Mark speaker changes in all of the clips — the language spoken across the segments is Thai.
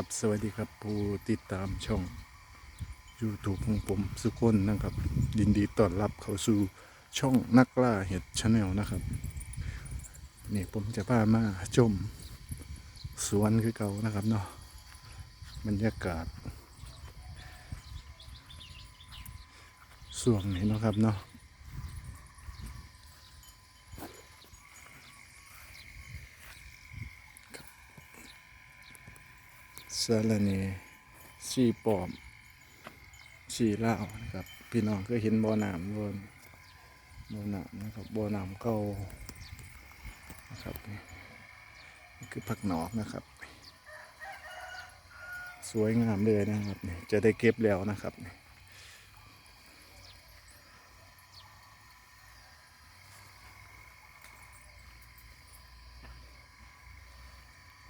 Speaker 1: ครับ สวัสดีครับผู้ติดตามช่อง YouTube ของผมสุคนนะครับ ยินดีต้อนรับเข้าสู่ช่องนักล่าเห็ดชาแนลนะครับ นี่ผมจะพามาชมสวนคือเก่านะครับเนาะบรรยากาศส่วงนี้นะครับเนาะ สารเนชีปอมชีเลานะครับ พี่น้องก็เห็นบ่อน้ำบนบ่อน้ำนะครับบ่อน้ำเก่านะครับนี่คือผักหนอกนะครับ สวยงามเลยนะครับนี่จะได้เก็บแล้วนะครับนี่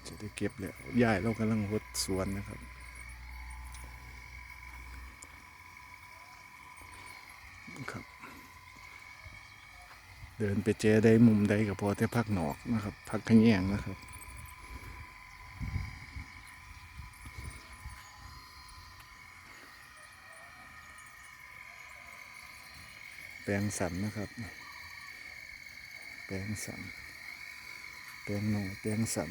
Speaker 1: จะได้ เก็บแล้วยายเรากำลังรดสวนนะครับ ครับ เดินไปเจอได้มุมใดกับพอแต่พักหนอกนะครับพักขแยงนะครับแปลงสันนะครับ แปลงสัน แปลงหน่อยแปลงสัน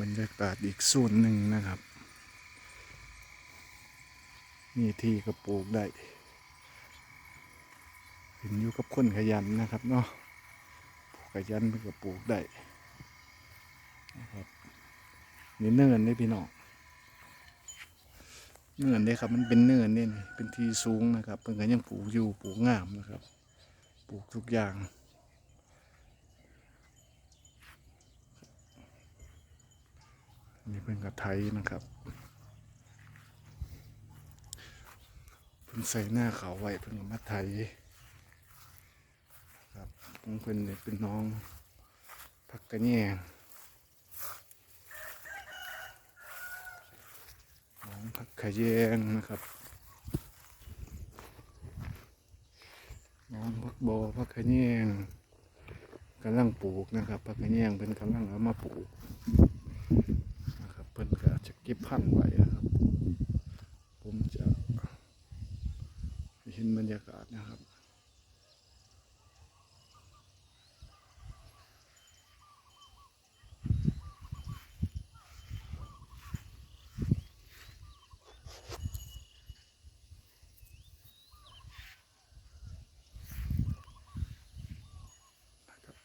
Speaker 1: บรรยากาศอีกส่วนหนึ่งนะครับ มีที่ก็ปลูกได้ขึ้นอยู่กับคนขยันนะครับเนาะผู้ขยันมันก็ปลูกได้นะครับนี่เนินนี่พี่น้องเนินนี่ครับมันเป็นเนินนี่นี่เป็นที่สูงนะครับเพิ่นก็ยังปลูกอยู่ปลูกงามนะครับ ปลูกทุกอย่าง นี่เป็นกระไทยนะครับเพิ่นใส่หน้าขาวไว้เพิ่นก็มาไทยครับของเพิ่นเนี่ยเป็นน้องพักกระแยงน้องพักกระแยงนะครับน้องพักโบอพักกระแยงกำลังปลูกนะครับพักกระแยงเป็นกำลังเอามาปลูก นะครับเพิ่นก็จะ เก็บพันธุ์ไว้นะครับ ผมจะเห็นบรรยากาศนะครับ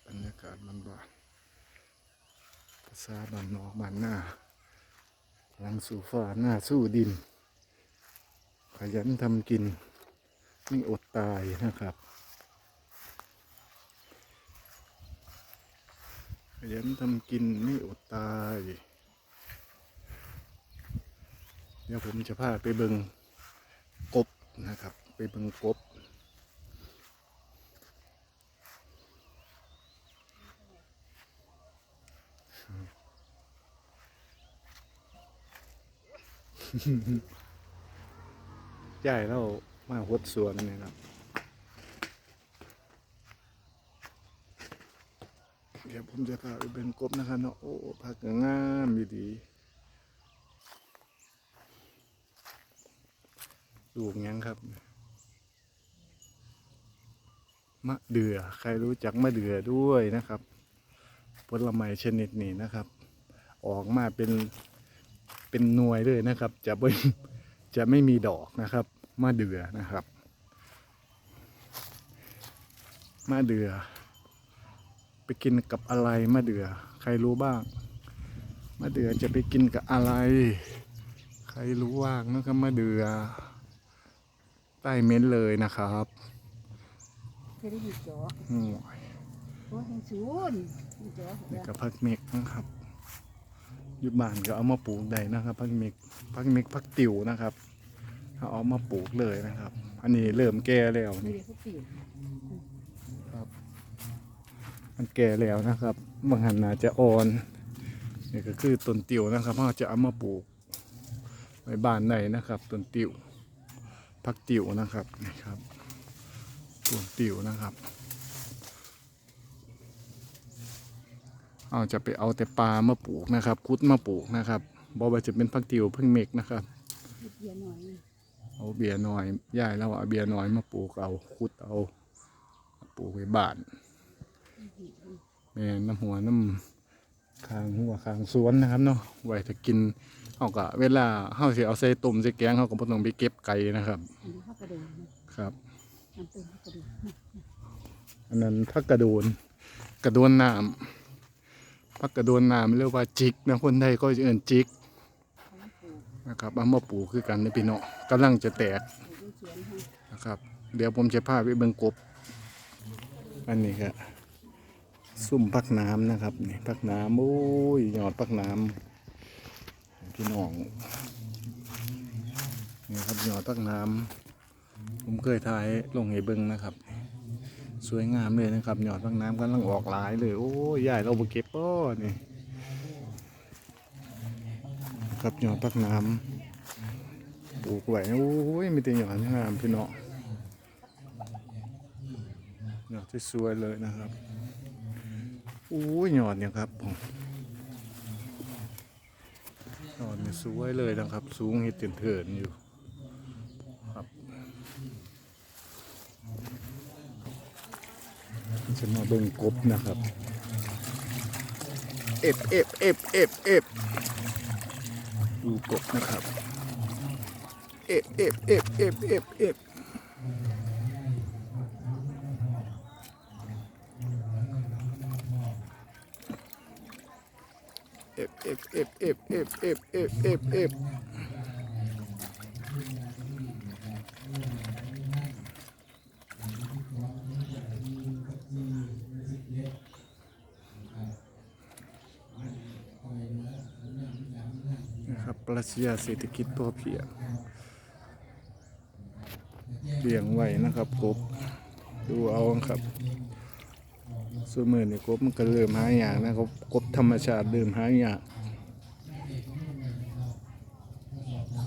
Speaker 1: บรรยากาศมันบ้านๆภาษาบ้านนอกบ้านหน้า หลังสู่ฟ้าหน้าสู้ดิน ขยันทำกิน ไม่อดตายนะครับ ขยันทำกินไม่อดตาย เดี๋ยวผมจะพาไปเบิงกบนะครับ ไปเบิงกบ ใหญ่แล้วมาหดสวนนี่ครับเดี๋ยวผมจะพาไปเป็นกบนะครับเนาะโอ้ผักงามดีๆลูกหยังครับ มะเดื่อใครรู้จักมะเดื่อด้วยนะครับผลไม้ชนิดนี้นะครับ ออกมาเป็น เป็นหน่วยเลยนะครับ จะไม่จะไม่มีดอกนะครับมะเดื่อนะครับมะเดื่อไปกินกับอะไรมะเดื่อใครรู้บ้างมะเดื่อจะไปกินกับอะไร ใครรู้บ้างนะครับมะเดื่อใต้เม้นต์เลยนะครับ
Speaker 2: จะได้หิจ่อ
Speaker 1: โอ้ย
Speaker 2: โอ้ยแห่งศูนย์หิจ่อ
Speaker 1: นี่กับพักเมกนะครับ อยู่บ้านก็เอามาปลูกได้นะครับพักเมกพักเมกพักติวนะครับเอาเอามาปลูกเลยนะครับ อันนี้เริ่มแก่แล้ว
Speaker 2: นี่
Speaker 1: นี่
Speaker 2: เดี๋ยวเขาปิว
Speaker 1: มันแก่แล้วนะครับบางหันนาจะอ่อนนี่ก็คือต้นติวนะครับเราจะเอามาปลูกไว้บ้านไหนนะครับต้นติวพักติวนะครับนี่ครับต้นติวนะครับ เอาจะไปเอาแต่ปลามาปลูกนะครับ คุดมาปลูกนะครับบอกว่าจะเป็นพักติวเพิ่งเมกนะครับ
Speaker 2: เบียร์น่อย
Speaker 1: เอาเบียร์น้อยย่ายแล้วเอาเบียร์น้อยมาปลูกเอาคุดเอาปลูกไว้บ้านแม่น้ำหัวน้ำคางหัวคางสวนนะครับเนาะไว้ถ้ากินเอากะเวลาเฮาเสิเอาใส่ตุ่มใส่แกงเฮาก็บ่ต้องไปเก็บไก่นะครับ
Speaker 2: อันนี้ข้าวกระโดงนะครับน้ำเติมข้าวกระโดงนะ
Speaker 1: อันนั้นพักกระโดนกระโดนน้ำ พักกระโดนน้ำเรียกว่าจิกนะคนไทยก็จะเอิ้นจิกนะครับเอามาปลูกคือกันในพี่น้องกำลังจะแตก
Speaker 2: นะ
Speaker 1: ครับ เดี๋ยวผมจะพาไปเบิ่งกบ อันนี้ครับซุ่มพักน้ำนะครับนี่พักน้ำโอ้ยยอดพักน้ำพี่น้องนี่ครับยอดพักน้ำผมเคยถ่ายลงให้เบิ่งนะครับ สวยงามเลยนะครับหยอดพักน้ำกำลังออกหลายเลย โอ้ยใหญ่เราไปเก็บป้อนี่ครับหยอดพักน้ำปลูกไว้โอ้ยมีแต่หยอดงามพี่เน้องหยอดที่สวยเลยนะครับโอ้ยหยอดเนี่ยครับผมหยอดเนี่ยสวยเลยนะครับ สูงเห็ดเถินอยู่ครับ จะมาเบิ่งกบนะครับ เอฟเอฟเอฟเอฟเอฟดูกบนะครับ เอฟเอฟเอฟเอฟเอฟเอฟเอฟเอฟเอฟเอฟเอฟเอฟเอฟ รับปรัชญาเศรษฐกิจพอเพียงเลี้ยงไว้นะครับกบดูเอาครับส่วนมือนี่กบมันก็เริ่มหายอยากนะครับกบธรรมชาติเริ่มหายอยาก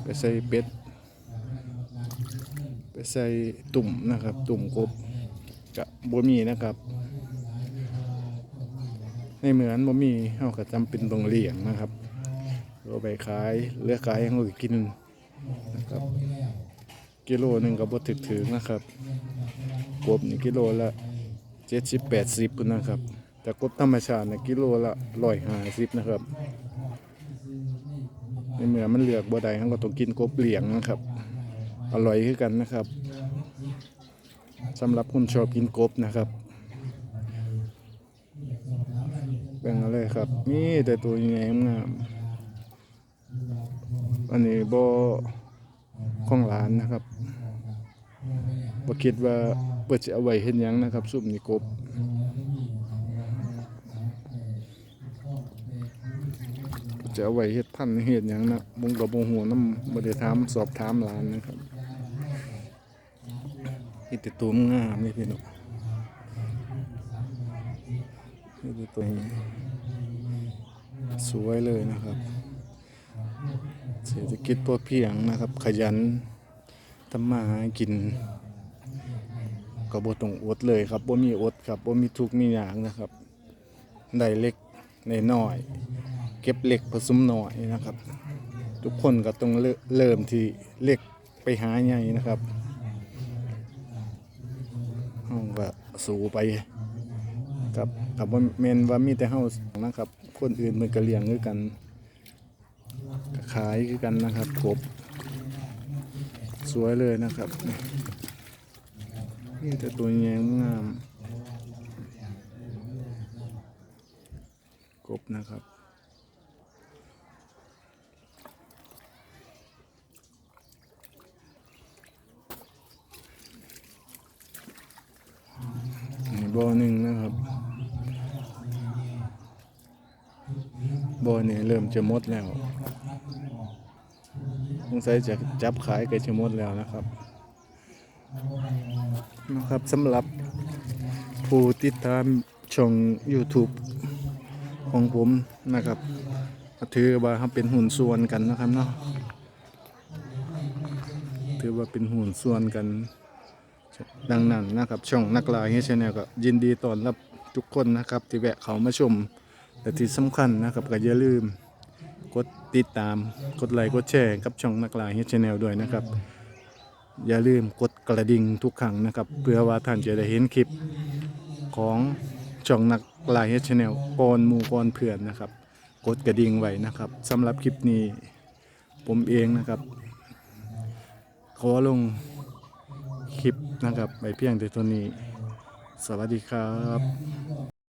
Speaker 1: ไปใส่เป็ดไปใส่ตุ่มนะครับ ตุ่มกบกะบ่มีนะครับ ในเหมือนบ่มีเฮาก็จำเป็นต้องเลี้ยงนะครับ เอาไปขายเลือกขายให้เฮาก็กินนะครับกิโลหนึ่งก็บ่ถึกถึงนะครับกบนี่กิโลละเจ็ดสิบแปดสิบนะครับ แต่กบธรรมชาตินะกิโลละร้อยห้าสิบนะครับในเมื่อมันเลือกบ่ได้เราก็ต้องกินกบเหลียงนะครับ อร่อยคือกันนะครับสำหรับคนชอบกินกบนะครับแบ่งอะไรครับ นี่แต่ตัวใหญ่งาม อันนี้บ่ของหลานนะครับบ่คิดว่าเปิดจะเอาไว้เห็นหยังนะครับ ซุปนี่กบจะเอาไว้เฮ็ดพันเฮ็ดหยังนะบุงกับบ่ฮู้นำบ่ได้ถามสอบถามหลานนะครับนี่แต่ตัวงามนี่พี่น้องนี่แต่ตัวสวยเลยนะครับ เศรษฐกิจพอเพียงนะครับ ขยันทำมาหากินก็บ่ต้องอดเลยครับบ่มีอดครับบ่มีทุกมีหยางนะครับได้เล็กได้น้อย เก็บเล็กผสมน้อยนะครับ ทุกคนก็ต้องเริ่มเริ่มที่เล็กไปหาใหญ่นะครับเฮาก็สู้ไปครับกับว่าแม่นว่ามีแต่เฮานะครับ คนอื่นมันก็เลี้ยงคือกัน ขายคือกันนะครับกบ สวยเลยนะครับ นี่แต่ตัวแยงงาม กบนะครับนี่บ่อหนึ่งนะครับบ่อนี่เริ่มจะหมดแล้ว งสัยจะจับขายก็จะหมดแล้วนะครับนะครับสำหรับผู้ติดตามช่อง YouTube ของผมนะครับถือว่าเขาเป็นหุ่นส่วนกันนะครับเนาะถือว่าเป็นหุ่นส่วนกันดังนั้นนะครับ ช่องนักลายเฮชแนลก็ยินดีต้อนรับทุกคนนะครับ ที่แวะเขามาชม แต่ที่สำคัญนะครับก็อย่าลืม กดติดตามกดไลค์กดแชร์กับช่องนักลายเฮชแนลด้วยนะครับ อย่าลืมกดกระดิ่งทุกครั้งนะครับ เพื่อว่าท่านจะได้เห็นคลิปของช่องนักลายเฮชแนลก่อนหมู่ก่อนเพื่อนนะครับ กดกระดิ่งไว้นะครับสำหรับคลิปนี้ผมเองนะครับ ขอลงคลิปนะครับไปเพียงแต่ตัวนี้ สวัสดีครับ